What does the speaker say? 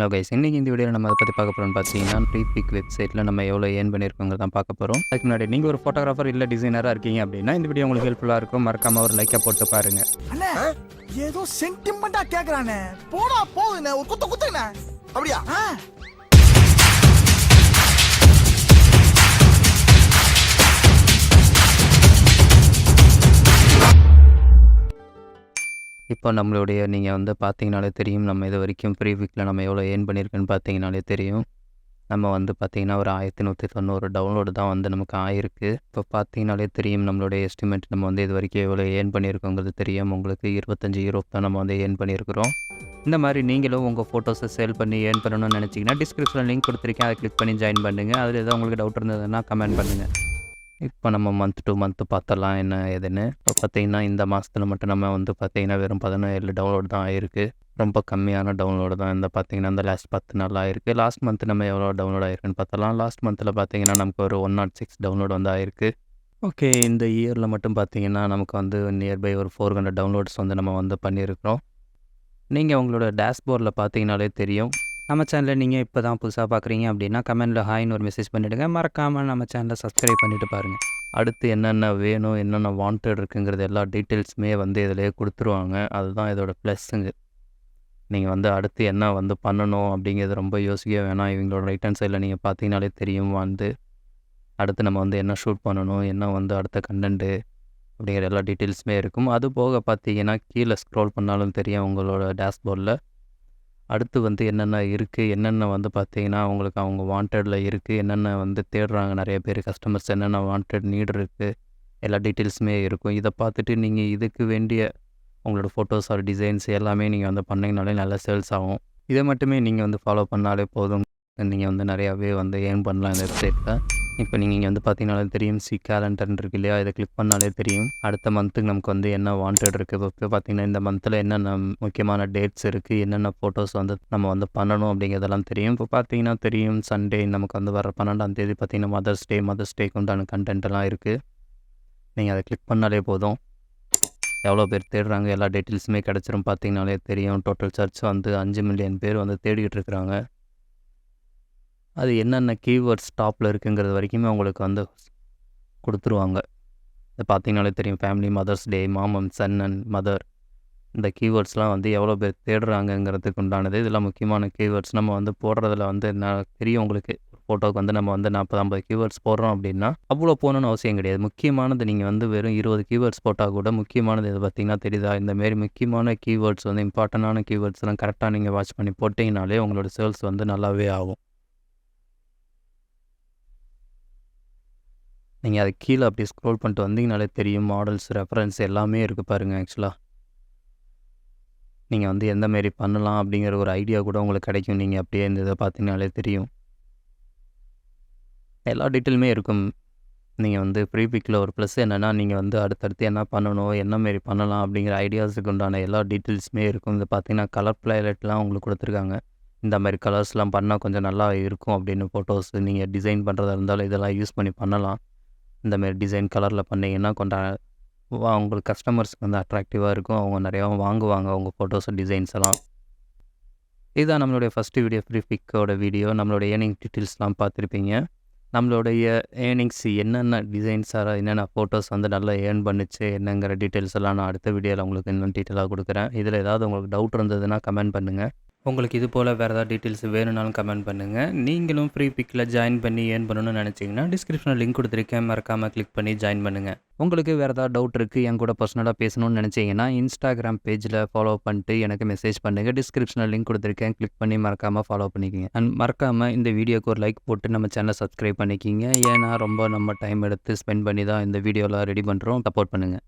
Hello guys இன்றைக்கி இந்த வீடியோவில் நம்ம அதை பற்றி பார்க்க போகிறோம்னு பார்த்தீங்கன்னா ப்ரீபிக் வெப்சைட்டில் நம்ம எவ்வளோ ஏர்ன் பண்ணியிருக்கோங்க தான் பார்க்க போகிறோம் அதுக்கு முன்னாடி நீங்கள் ஒரு ஃபோட்டோகிராஃபர் இல்லை டிசைனராக இருக்கீங்க அப்படின்னா இந்த வீடியோ உங்களுக்கு ஹெல்ப்ஃபுல்லாக இருக்கும். மறக்காம ஒரு லைக்கை போட்டு பாருங்கள் அண்ணே ஏதோ சென்டிமெண்டா கேக்குறானே. போடா போகுதுண்ணே ஒரு குத்த குத்துண்ணே. அப்படியா? இப்போ நம்மளுடைய நீங்கள் வந்து பார்த்தீங்கனாலே தெரியும். நம்ம இது வரைக்கும் ப்ரீ வீக்கில் நம்ம எவ்வளோ ஏர்ன் பண்ணியிருக்குன்னு பார்த்தீங்கனாலே தெரியும். நம்ம வந்து பார்த்திங்கன்னா ஒரு ஆயிரத்தி நூற்றி தொண்ணூறு டவுன்லோடு தான் வந்து நமக்கு ஆயிருக்கு. இப்போ பார்த்தீங்கனாலே தெரியும் நம்மளுடைய எஸ்டிமேட் நம்ம வந்து இது வரைக்கும் எவ்வளோ ஏர்ன் பண்ணியிருக்கோங்கிறது தெரியும். உங்களுக்கு இருபத்தஞ்சி யூரோ தான் நம்ம வந்து ஏர்ன் பண்ணியிருக்கிறோம். இந்த மாதிரி நீங்களும் உங்கள் ஃபோட்டோஸை சேல் பண்ணி ஏர்ன் பண்ணணும்னு நினச்சிங்கன்னா டிஸ்கிரிப்ஷனில் லிங்க் கொடுத்துருக்கேன். அதை கிளிக் பண்ணி ஜாயின் பண்ணுங்கள் அதில் ஏதாவது உங்களுக்கு டவுட் இருந்ததுன்னா கமெண்ட் பண்ணுங்கள் இப்போ நம்ம மந்த் டு மந்த் பார்த்தலாம் என்ன ஏதுன்னு. இப்போ பார்த்தீங்கன்னா இந்த மாதத்தில் மட்டும் நம்ம வந்து பார்த்தீங்கன்னா வெறும் பதினேழு டவுன்லோட் தான் ஆயிருக்கு. ரொம்ப கம்மியான டவுன்லோடு தான். இந்த பார்த்தீங்கன்னா இந்த லாஸ்ட் பத்து நாள் ஆயிருக்கு. லாஸ்ட் மந்த் நம்ம எவ்வளோ டவுன்லோட் ஆயிருக்குன்னு பார்த்தலாம். லாஸ்ட் மந்தில் பார்த்தீங்கன்னா நமக்கு ஒரு ஒன் நாட் சிக்ஸ் டவுன்லோட் வந்து ஆயிருக்கு. ஓகே இந்த இயரில் மட்டும் பார்த்தீங்கன்னா நமக்கு வந்து நியர்பை ஒரு ஃபோர் ஹண்ட்ரட் டவுன்லோட்ஸ் வந்து நம்ம வந்து பண்ணியிருக்கிறோம். நீங்கள் உங்களோட டேஷ்போர்டில் பார்த்தீங்கனாலே தெரியும். நம்ம சேனலை நீங்கள் இப்போ தான் புதுசாக பார்க்குறீங்க அப்படின்னா கமெண்டில் ஹாய்னு ஒரு மெசேஜ் பண்ணிவிடுங்க மறக்காமல் நம்ம சேனலை சப்ஸ்கிரைப் பண்ணிவிட்டு பாருங்கள் அடுத்து என்னென்ன வேணும் என்னென்ன வாண்டட் இருக்குங்கிறது எல்லா டீட்டெயில்ஸுமே வந்து இதிலேயே கொடுத்துருவாங்க. அதுதான் இதோட ப்ளஸ்ஸுங்க நீங்கள் வந்து அடுத்து என்ன வந்து பண்ணணும் அப்படிங்கிறது ரொம்ப யோசிக்க வேணாம். இவங்களோட ரைட் ஹேண்ட் சைடில் நீங்கள் பார்த்தீங்கனாலே தெரியும் வந்து அடுத்து நம்ம வந்து என்ன ஷூட் பண்ணணும் என்ன வந்து அடுத்த கண்டென்ட்டு அப்படிங்கிற எல்லா டீட்டெயில்ஸுமே இருக்கும். அது போக பார்த்தீங்கன்னா கீழே ஸ்க்ரோல் பண்ணாலும் தெரியும் உங்களோட டேஷ்போர்டில் அடுத்து வந்து என்னென்ன இருக்குது என்னென்ன வந்து பார்த்தீங்கன்னா அவங்களுக்கு அவங்க வாண்டடில் இருக்குது என்னென்ன வந்து தேடுறாங்க? நிறைய பேர் கஸ்டமர்ஸ் என்னென்ன வாண்டட் நீட் இருக்குது எல்லா டீட்டெயில்ஸுமே இருக்கும். இதை பார்த்துட்டு நீங்கள் இதுக்கு வேண்டிய உங்களோட ஃபோட்டோஸ் ஆர் டிசைன்ஸ் எல்லாமே நீங்கள் வந்து பண்ணிங்கனாலே நல்ல சேல்ஸ் ஆகும். இதை மட்டுமே நீங்கள் வந்து ஃபாலோ பண்ணாலே போதும். நீங்கள் வந்து நிறையாவே வந்து ஏர்ன் பண்ணலாம் இந்த வெப்சைட்டில் இப்போ நீங்கள் இங்கே வந்து பார்த்தீங்கனாலே தெரியும். சி கேலண்டர்னு இருக்கு இல்லையா? இதை கிளிக் பண்ணாலே தெரியும். அடுத்த மந்த்துக்கு நமக்கு வந்து என்ன வாண்டட் இருக்குது இப்போ பார்த்தீங்கன்னா இந்த மந்தில் என்னென்ன முக்கியமான டேட்ஸ் இருக்குது என்னென்ன ஃபோட்டோஸ் வந்து நம்ம வந்து பண்ணணும் அப்படிங்கிறதெல்லாம் தெரியும். இப்போ பார்த்தீங்கன்னா தெரியும். சண்டே நமக்கு வந்து வர பன்னெண்டாம் தேதி பார்த்தீங்கன்னா மதர்ஸ் டே மதர்ஸ் டேக்கு உண்டான கண்டென்ட்லாம் இருக்குது நீங்கள் அதை கிளிக் பண்ணாலே போதும். எவ்வளோ பேர் தேடுறாங்க? எல்லா டீட்டெயில்ஸுமே கிடச்சிரும். பார்த்தீங்கனாலே தெரியும். டோட்டல் சர்ச் வந்து அஞ்சு மில்லியன் பேர் வந்து தேடிக்கிட்டு இருக்கிறாங்க. அது என்னென்ன கீவேர்ட்ஸ் டாப்பில் இருக்குங்கிறது வரைக்குமே உங்களுக்கு வந்து கொடுத்துருவாங்க. இது பார்த்தீங்கனாலே தெரியும். ஃபேமிலி மதர்ஸ் டே மாமன் சன்னன் மதர் இந்த கீவேர்ட்ஸ்லாம் வந்து எவ்வளோ பேர் தேடுறாங்கங்கிறதுக்கு உண்டானது. இதெல்லாம் முக்கியமான கீவேர்ட்ஸ் நம்ம வந்து போடுறதுல வந்து நான் தெரியும் உங்களுக்கு. ஃபோட்டோக்கு வந்து நம்ம வந்து நாற்பது ஐம்பது கீவேர்ட்ஸ் போடுறோம் அப்படின்னா அவ்வளோ போகணுன்னு அவசியம் கிடையாது. முக்கியமானது நீங்கள் வந்து வெறும் இருபது கீவேர்ட்ஸ் போட்டால் கூட முக்கியமானது இது பார்த்தீங்கன்னா தெரியுதா? இந்தமாரி முக்கியமான கீவேர்ட்ஸ் வந்து இம்பார்ட்டண்டான கீவேர்ட்ஸ்லாம் கரெக்டாக நீங்கள் வாட்ச் பண்ணி போட்டிங்கனாலே உங்களோட சேல்ஸ் வந்து நல்லாவே ஆகும். நீங்கள் அது கீழே அப்படி ஸ்க்ரோல் பண்ணிட்டு வந்தீங்கனாலே தெரியும். மாடல்ஸ் ரெஃபரன்ஸ் எல்லாமே இருக்குது பாருங்கள் ஆக்சுவலாக நீங்கள் வந்து எந்த மாரி பண்ணலாம் அப்படிங்கிற ஒரு ஐடியா கூட உங்களுக்கு கிடைக்கும். நீங்கள் அப்படியே இந்த இதை பார்த்தீங்கனாலே தெரியும். எல்லா டீட்டெயிலுமே இருக்கும். நீங்கள் வந்து ப்ரீபிக்கில் ஒரு ப்ளஸ் என்னென்னா நீங்கள் வந்து அடுத்தடுத்து என்ன பண்ணணும் என்ன மாரி பண்ணலாம் அப்படிங்கிற ஐடியாஸுக்கு உண்டான எல்லா டீட்டெயில்ஸுமே இருக்கும். இது பார்த்தீங்கன்னா கலர் பிளேலெட்லாம் உங்களுக்கு கொடுத்துருக்காங்க. இந்த மாதிரி கலர்ஸ்லாம் பண்ணால் கொஞ்சம் நல்லா இருக்கும் அப்படின்னு ஃபோட்டோஸ் நீங்கள் டிசைன் பண்ணுறதா இருந்தாலும் இதெல்லாம் யூஸ் பண்ணி பண்ணலாம். இந்த மாதிரி டிசைன் கலரில் பண்ணிங்கன்னா கொஞ்சம் அவங்களுக்கு கஸ்டமர்ஸ்க்கு வந்து அட்ராக்டிவாக இருக்கும். அவங்க நிறையா வாங்குவாங்க அவங்க ஃபோட்டோஸ் டிசைன்ஸ் எல்லாம். இதுதான் நம்மளுடைய ஃபஸ்ட்டு வீடியோ ஃப்ரீ பிக்கோட வீடியோ நம்மளோட ஏர்னிங் டீட்டெயில்ஸ்லாம் பார்த்துருப்பீங்க. நம்மளுடைய ஏர்னிங்ஸ் என்னென்ன டிசைன்ஸாக என்னென்ன ஃபோட்டோஸ் வந்து நல்லா ஏர்ன் பண்ணுச்சு என்னங்கிற டீட்டெயில்ஸ் எல்லாம் நான் அடுத்த வீடியோவில் உங்களுக்கு இன்னும் டீட்டெயிலாக கொடுக்குறேன். இதில் ஏதாவது உங்களுக்கு டவுட் இருந்ததுன்னா கமெண்ட் பண்ணுங்கள் உங்களுக்கு இது போல் வேறு ஏதாவது டீட்டெயில்ஸ் வேணும்னாலும் கமெண்ட் பண்ணுங்கள் நீங்களும் ஃப்ரீ பிக்கில் ஜாயின் பண்ணி ஏன் பண்ணணும்னு நினச்சிங்கன்னா டிஸ்கிரிப்ஷனில் லிங்க் கொடுத்துருக்கேன். மறக்காமல் கிளிக் பண்ணி ஜாயின் பண்ணுங்கள் உங்களுக்கு வேறு ஏதாவது டவுட் இருக்குது என் கூட பர்சனலாக பேசணும்னு நினச்சிங்கன்னா இன்ஸ்டாகிராம் பேஜில் ஃபாலோ பண்ணிட்டு எனக்கு மெசேஜ் பண்ணுங்கள் டிஸ்கிரிப்ஷனில் லிங்க் கொடுத்துருக்கேன். கிளிக் பண்ணி மறக்காமல் ஃபாலோ பண்ணிக்கிங்க. அண்ட் மறக்காமல் இந்த வீடியோக்கு ஒரு லைக் போட்டு நம்ம சேனலை சப்ஸ்கிரைப் பண்ணிக்கிங்க. ஏன்னா ரொம்ப நம்ம டைம் எடுத்து ஸ்பெண்ட் பண்ணி தான் இந்த வீடியோலாம் ரெடி பண்ணுறோம் சப்போர்ட் பண்ணுங்கள்